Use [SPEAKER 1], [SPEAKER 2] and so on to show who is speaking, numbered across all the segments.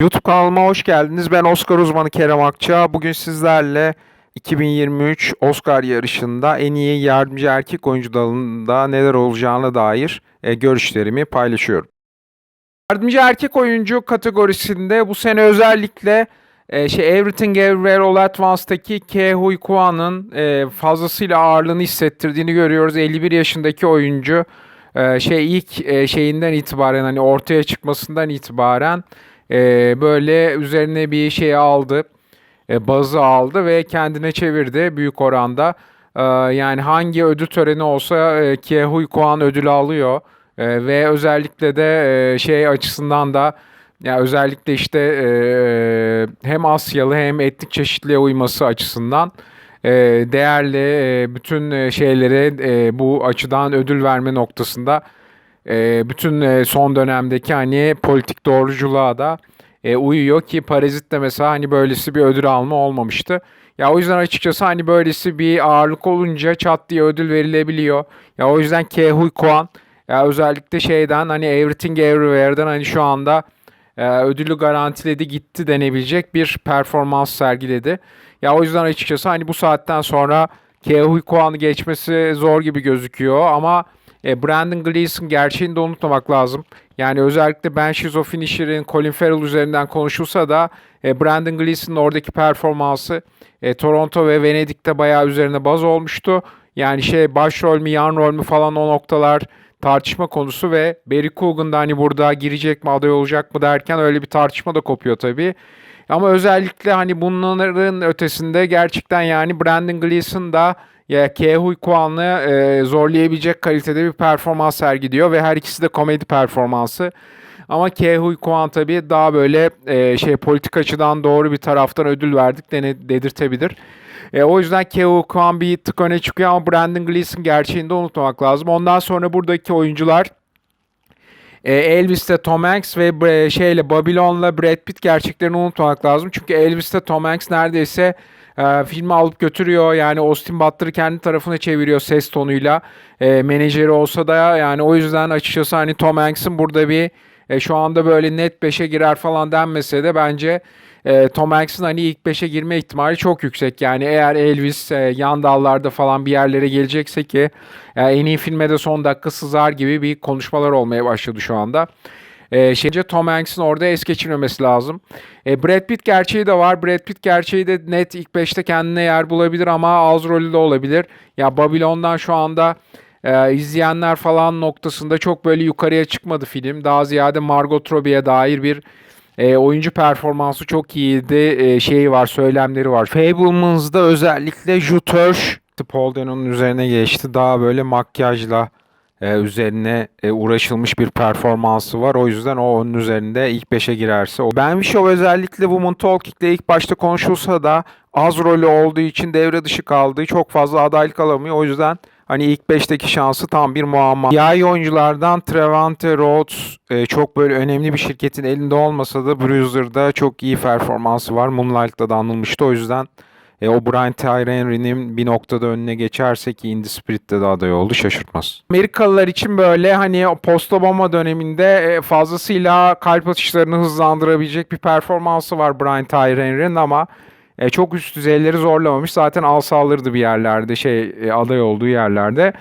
[SPEAKER 1] YouTube kanalıma hoş geldiniz. Ben Oscar uzmanı Kerem Akça. Bugün sizlerle 2023 Oscar yarışında en iyi yardımcı erkek oyuncu dalında neler olacağına dair e, görüşlerimi paylaşıyorum. Yardımcı erkek oyuncu kategorisinde bu sene özellikle e, şey Everything Everywhere All at Once'daki Ke Huy Kwan'ın e, fazlasıyla ağırlığını hissettirdiğini görüyoruz. 51 yaşındaki oyuncu şey ilk şeyinden itibaren hani ortaya çıkmasından itibaren e, böyle üzerine bir şey aldı. E, bazı aldı ve kendine çevirdi büyük oranda. E, yani hangi ödül töreni olsa e, Ke Huy Kwan ödülü alıyor. E, ve özellikle de e, şey açısından da ya özellikle işte e, hem Asyalı hem etnik çeşitliliğe uyması açısından e, değerli e, bütün e, şeylere e, bu açıdan ödül verme noktasında e, bütün e, son dönemdeki hani politik doğruculuğa da e, uyuyor ki Parazit de mesela hani böylesi bir ödül alma olmamıştı. Ya o yüzden açıkçası hani böylesi bir ağırlık olunca çat diye ödül verilebiliyor. Ya o yüzden Ke Huy Kwan ya özellikle şeyden hani Everything Everywhere'den hani şu anda e, ödülü garantiledi gitti denebilecek bir performans sergiledi. Ya o yüzden açıkçası hani bu saatten sonra Ke Huy Kwan'ı geçmesi zor gibi gözüküyor ama e, Brandon Gleeson gerçeğini de unutmamak lazım. Yani özellikle Banshees of Inisherin Colin Farrell üzerinden konuşulsa da e, Brandon Gleeson'ın oradaki performansı e, Toronto ve Venedik'te bayağı üzerine baz olmuştu. Yani şey başrol mü yan rol mü falan o noktalar tartışma konusu ve Barry Coogan da hani burada girecek mi aday olacak mı derken öyle bir tartışma da kopuyor tabii. Ama özellikle hani bunların ötesinde gerçekten yani Brandon Gleeson da ya Ke Huy Kwan'ı e, zorlayabilecek kalitede bir performans sergiliyor ve her ikisi de komedi performansı. Ama Ke Huy Kwan tabii daha böyle e, şey politik açıdan doğru bir taraftan ödül verdik dene, dedirtebilir. E, o yüzden Ke Huy Kwan bir tık öne çıkıyor ama Brandon Gleeson gerçeğini de unutmamak lazım. Ondan sonra buradaki oyuncular e, Elvis'te Tom Hanks ve bre- şeyle Babylon'la Brad Pitt gerçeklerini unutmamak lazım. Çünkü Elvis'te Tom Hanks neredeyse e, filmi alıp götürüyor. Yani Austin Butler'ı kendi tarafına çeviriyor ses tonuyla. E, menajeri olsa da yani o yüzden açıkçası hani Tom Hanks'ın burada bir e, şu anda böyle net 5'e girer falan denmese de bence e, Tom Hanks'ın hani ilk 5'e girme ihtimali çok yüksek. Yani eğer Elvis e, yan dallarda falan bir yerlere gelecekse ki e, en iyi filme de son dakika sızar gibi bir konuşmalar olmaya başladı şu anda. E, şeyce Tom Hanks'in orada es geçirmemesi lazım. E, Brad Pitt gerçeği de var. Brad Pitt gerçeği de net ilk 5'te kendine yer bulabilir ama az rolü de olabilir. Ya Babylon'dan şu anda e, izleyenler falan noktasında çok böyle yukarıya çıkmadı film. Daha ziyade Margot Robbie'ye dair bir e, oyuncu performansı çok iyiydi. E, şeyi var, söylemleri var. Fableman's'da özellikle Jutörş Paul Dano'nun üzerine geçti. Daha böyle makyajla e, üzerine e, uğraşılmış bir performansı var. O yüzden o onun üzerinde ilk 5'e girerse. O. Ben Show özellikle Woman Talking'le ilk başta konuşulsa da az rolü olduğu için devre dışı kaldığı çok fazla adaylık alamıyor. O yüzden hani ilk 5'teki şansı tam bir muamma. Yay oyunculardan Trevante Rhodes e, çok böyle önemli bir şirketin elinde olmasa da Bruiser'da çok iyi performansı var. Moonlight'ta da anılmıştı. O yüzden e, o Brian Tyree Henry'nin bir noktada önüne geçerse ki Indie Spirit'te de aday oldu şaşırtmaz. Amerikalılar için böyle hani post Obama döneminde e, fazlasıyla kalp atışlarını hızlandırabilecek bir performansı var Brian Tyree Henry'nin ama e, çok üst düzeyleri zorlamamış. Zaten alsa alırdı bir yerlerde şey e, aday olduğu yerlerde.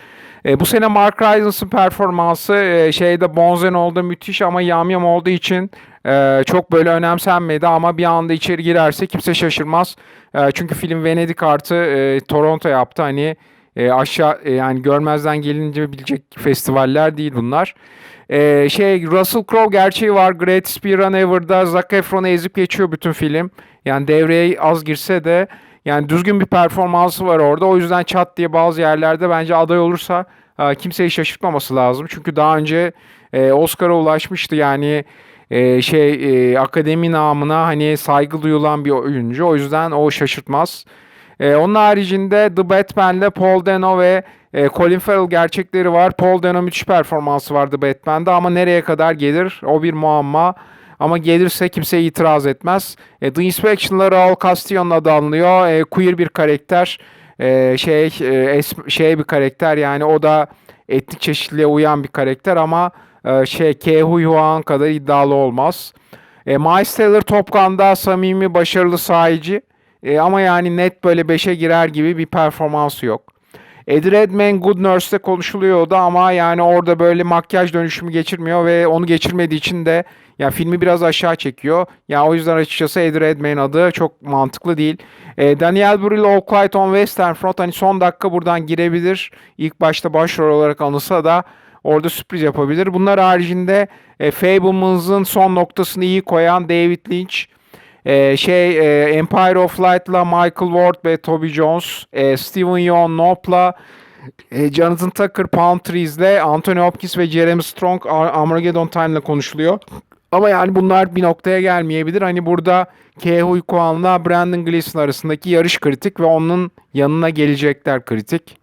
[SPEAKER 1] E, bu sene Mark Ryzans'ın performansı e, şeyde Bonzen oldu müthiş ama yamyam olduğu için e, çok böyle önemsenmedi ama bir anda içeri girerse kimse şaşırmaz. E, çünkü film Venedik artı e, Toronto yaptı hani e, aşağı e, yani görmezden gelince bilecek festivaller değil bunlar. E, şey Russell Crowe gerçeği var. Greatest Bir Run Ever'da Zac Efron'u ezip geçiyor bütün film. Yani devreye az girse de yani düzgün bir performansı var orada. O yüzden çat diye bazı yerlerde bence aday olursa e, kimseyi şaşırtmaması lazım. Çünkü daha önce e, Oscar'a ulaşmıştı yani e, şey e, akademi namına hani saygı duyulan bir oyuncu. O yüzden o şaşırtmaz. E, onun haricinde The Batman'le Paul Dano ve e, Colin Farrell gerçekleri var. Paul Dano müthiş performansı vardı Batman'de ama nereye kadar gelir o bir muamma. Ama gelirse kimse itiraz etmez. E, The Inspection'la Raul Castillo'nun adı anılıyor. E, queer bir karakter. E, şey e, şey bir karakter yani o da etnik çeşitliliğe uyan bir karakter ama e, şey Ke Huy Huan kadar iddialı olmaz. E, Miles Teller Top Gun'da samimi, başarılı sahici. E, ama yani net böyle 5'e girer gibi bir performansı yok. Eddie Redmayne Good Nurse'te konuşuluyordu ama yani orada böyle makyaj dönüşümü geçirmiyor ve onu geçirmediği için de ya filmi biraz aşağı çekiyor. Ya o yüzden açıkçası Eddie Redmayne adı çok mantıklı değil. E, Daniel Brühl, Quiet on Western Front hani son dakika buradan girebilir. İlk başta başrol olarak anılsa da orada sürpriz yapabilir. Bunlar haricinde e, Fableman's'ın son noktasını iyi koyan David Lynch, ee, şey e, Empire of Light'la Michael Ward ve Toby Jones, e, Steven Yeun Nope'la e, Jonathan Tucker Palm Trees'le Anthony Hopkins ve Jeremy Strong Ar- Armageddon Time'la konuşuluyor. Ama yani bunlar bir noktaya gelmeyebilir. Hani burada Ke Huy Kwan'la Brandon Gleeson arasındaki yarış kritik ve onun yanına gelecekler kritik.